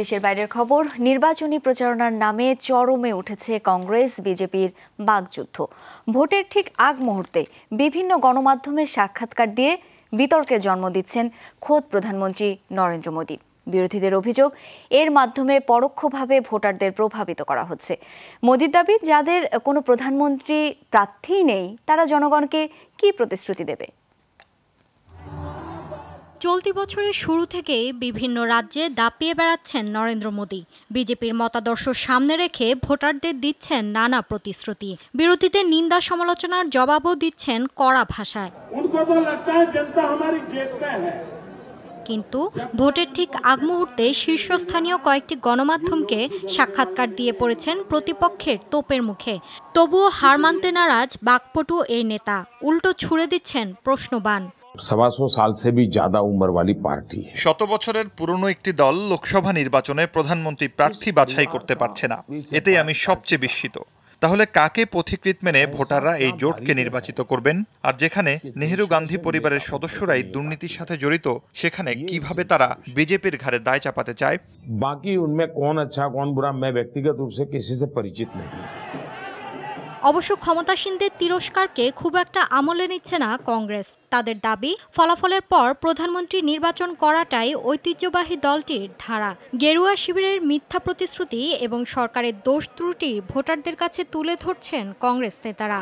দেশের বাইরের খবর, নির্বাচনী প্রচারণার নামে চরমে উঠেছে কংগ্রেস, বিজেপির বাগযুদ্ধ ভোটের ঠিক আগ মুহূর্তে বিভিন্ন গণমাধ্যমে সাক্ষাৎকার দিয়ে বিতর্কের জন্ম দিচ্ছেন খোদ প্রধানমন্ত্রী নরেন্দ্র মোদী। বিরোধীদের অভিযোগ, এর মাধ্যমে পরোক্ষভাবে ভোটারদের প্রভাবিত করা হচ্ছে। মোদীর দাবি, যাদের কোনো প্রধানমন্ত্রী প্রার্থী নেই, তারা জনগণকে কি প্রতিশ্রুতি দেবে? চলতি বছরের শুরু থেকে বিভিন্ন রাজ্যে দাপিয়ে বেড়াচ্ছেন নরেন্দ্র মোদী। বিজেপির মতাদর্শ সামনে রেখে ভোটারদের দিচ্ছেন নানা প্রতিশ্রুতি। বিরোধীদের নিন্দা সমালোচনার জবাবও দিচ্ছেন কড়া ভাষায়। কিন্তু ভোটের ঠিক আগ মুহূর্তে শীর্ষস্থানীয় কয়েকটি গণমাধ্যমকে সাক্ষাৎকার দিয়ে পড়েছেন প্রতিপক্ষের তোপের মুখে। তবুও হার মানতে নারাজ বাকপটু এই নেতা। উল্টো ছুড়ে দিচ্ছেন প্রশ্নবান। सवा सौ साल से भी ज्यादा उम्र वाली पार्टी है শত বছরের পুরনো একটি দল লোকসভা নির্বাচনে প্রধানমন্ত্রী প্রার্থী বাছাই করতে পারছে না এতে আমি সবচেয়ে বিস্মিত তাহলে কাকে পথিকৃত মেনে ভোটাররা এই জোটকে নির্বাচিত করবেন আর যেখানে নেহেরু গান্ধী পরিবারের সদস্যরাই দুর্নীতির সাথে জড়িত সেখানে কিভাবে তারা বিজেপির ঘাড়ে দায় চাপাতে চায় बाकी उनमें कौन अच्छा कौन बुरा मैं व्यक्तिगत रूप से किसी से परिचित नहीं অবশ্য ক্ষমতাসীনদের তিরস্কারকে খুব একটা আমলে নিচ্ছে না কংগ্রেস। তাদের দাবি, ফলাফলের পর প্রধানমন্ত্রী নির্বাচন করাটাই ঐতিহ্যবাহী দলটির ধারা। গেরুয়া শিবিরের মিথ্যা প্রতিশ্রুতি এবং সরকারের দোষ ত্রুটি ভোটারদের কাছে তুলে ধরছেন কংগ্রেস নেতারা।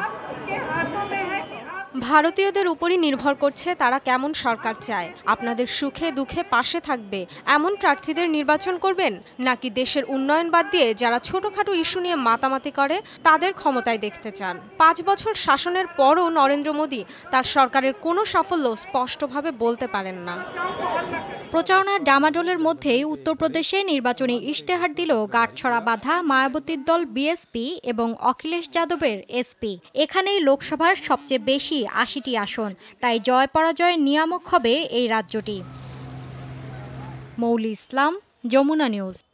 ভারতীয়দের উপরই নির্ভর করছে তারা কেমন সরকার চায়। আপনাদের সুখে দুঃখে পাশে থাকবে। এমন প্রার্থীদের নির্বাচন করবেন? নাকি দেশের উন্নয়ন বাদ দিয়ে যারা ছোটখাটো ইস্যু নিয়ে মাতামাতি করে, তাদের ক্ষমতায় দেখতে চান? পাঁচ বছর শাসনের পরও নরেন্দ্র মোদী তার সরকারের কোনো সাফল্য স্পষ্টভাবে বলতে পারেন না। প্রচারণার ডামাডোলের মধ্যেই উত্তরপ্রদেশে নির্বাচনী ইশতেহার দিল গাঁটছড়া বাধা মায়াবতীর দল বিএসপি এবং অখিলেশ যাদবের এসপি। এখানেই লোকসভার সবচেয়ে বেশি আশিটি আসন। তাই জয় পরাজয়ের নিয়ামক হবে এই রাজ্যটি। মৌলি ইসলাম যমুনা নিউজ।